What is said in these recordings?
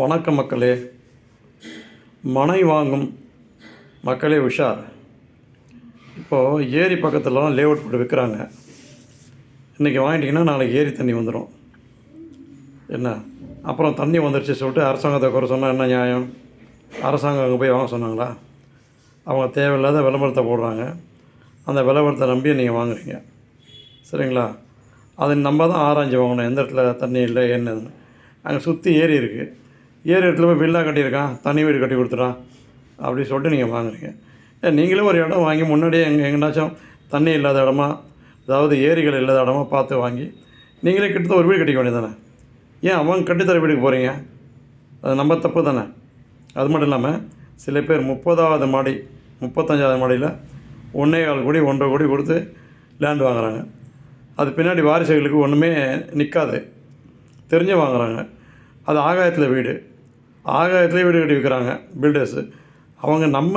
வணக்கம் மக்களே. மனை வாங்கும் மக்களே உஷார். இப்போது ஏரி பக்கத்துலலாம் லேஅவுட் போட்டு விற்கிறாங்க இன்றைக்கி வாங்கிட்டிங்கன்னா நாளைக்கு ஏரி தண்ணி வந்துடும் என்ன? அப்புறம் தண்ணி வந்துருச்சு சொல்லிட்டு அரசாங்கத்தை குறை சொன்னால் என்ன நியாயம்? அரசாங்கம் அங்கே போய் வாங்க சொன்னாங்களா? அவங்க தேவையில்லாத விளம்பரத்தை போடுறாங்க. அந்த விளம்பரத்தை நம்பி நீங்கள் வாங்குறீங்க. சரிங்களா? அது நம்ம தான் ஆராய்ஞ்சு வாங்கணும். எந்த இடத்துல தண்ணி இல்லை என்னதுன்னு. அங்கே சுற்றி ஏரி இருக்குது ஏரி இடத்துல போய் வில்லா கட்டியிருக்கான் தனி வீடு கட்டி கொடுத்துட்டான். அப்படி சொல்லிட்டு நீங்கள் வாங்குறீங்க. ஏன் ஒரு இடம் வாங்கி முன்னாடியே எங்கே எங்கேனாச்சும் தண்ணி இல்லாத இடமா அதாவது ஏரிகள் இல்லாத இடமா பார்த்து வாங்கி நீங்களே கிட்டத்தட்ட ஒரு வீடு கட்டிக்க வேண்டியதானே ஏன் அவங்க கட்டித்தர வீடுக்கு போகிறீங்க அது நம்ம தப்பு தானே? அது மட்டும் இல்லாமல் சில பேர் முப்பதாவது மாடி முப்பத்தஞ்சாவது மாடியில் ஒன்றே கால் கோடி ஒன்றரை கோடி கொடுத்து லேண்ட் வாங்குறாங்க. அது பின்னாடி வாரிசுகளுக்கு ஒன்றுமே நிற்காது தெரிஞ்சு வாங்குறாங்க. அது ஆகாயத்தில் வீடு. ஆகாயத்துலேயே வீடு கட்டி விற்கிறாங்க பில்டர்ஸு அவங்க நம்ம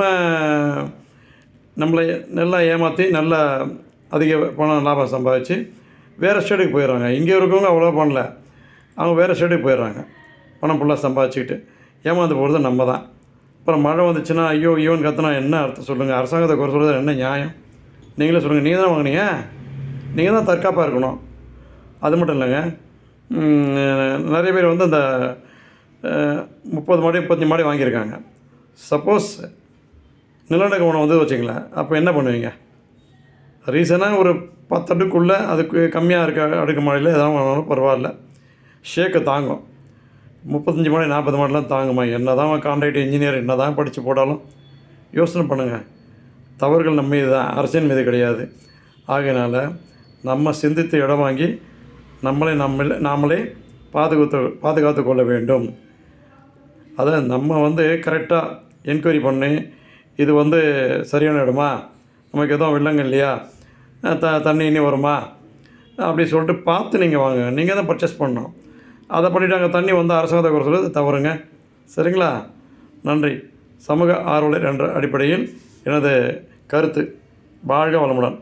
நம்மளை நல்லா ஏமாற்றி நல்லா அதிக பணம் லாபம் சம்பாதிச்சு வேறு ஸ்டேட்டுக்கு போயிடுறாங்க. இங்கே இருக்கவங்க அவ்வளோ பண்ணல. அவங்க வேறு ஸ்டேட்டுக்கு போயிடுறாங்க. பணம் ஃபுல்லாக சம்பாதிச்சுக்கிட்டு ஏமாந்து போகிறது நம்ம தான். அப்புறம் மழை வந்துச்சுன்னா ஐயோ ஐயோன்னு கற்றுனா என்ன அர்த்தம் சொல்லுங்கள் அரசாங்கத்தை குறை சொல்கிறது என்ன நியாயம்? நீங்களே சொல்லுங்கள் நீங்கள் தான் வாங்குனீங்க? நீங்கள் தான் தற்காப்பாக இருக்கணும். அது மட்டும் இல்லைங்க. நிறைய பேர் வந்து அந்த முப்பது மாடி முப்பத்தஞ்சு மாடி வாங்கியிருக்காங்க. சப்போஸ் நிலநடுக்கம் வந்து வச்சுங்களேன் அப்போ என்ன பண்ணுவீங்க? ரீசனாக ஒரு பத்து அடுக்குள்ளே அதுக்கு கம்மியாக இருக்க அடுக்கு மாடியில் எதாவது வாங்கினாலும் பரவாயில்ல. ஷேக்கை தாங்கும். முப்பத்தஞ்சு மாடி நாற்பது மாடிலாம் தாங்குமா? என்ன தான் கான்ட்ராக்ட் இன்ஜினியர் என்ன தான் படித்து போட்டாலும் யோசனை பண்ணுங்கள் தவறுகள் நம்ம மீது தான் அரசின் மீது கிடையாது. ஆகையினால நம்ம சிந்தித்து இடம் வாங்கி நம்மளை நம்மளே நாமளே பாதுகாத்து பாதுகாத்து கொள்ள வேண்டும். அதை நம்ம வந்து கரெக்டாக என்கொயரி பண்ணி இது வந்து சரியான இடமா? நமக்கு எதுவும் வில்லங்கள் இல்லையா? த தண்ணி இனி வருமா? அப்படி சொல்லிட்டு பார்த்து நீங்கள் வாங்க. நீங்கள் தான் பர்ச்சேஸ் பண்ணணும். அதை பண்ணிவிட்டு அங்கே தண்ணி வந்து அரசாங்கத்தை குறை சொல்லுறது தவறுங்க. சரிங்களா? நன்றி. சமூக ஆர்வலர் என்ற அடிப்படையில் எனது கருத்து. வாழ்க வளமுடன்.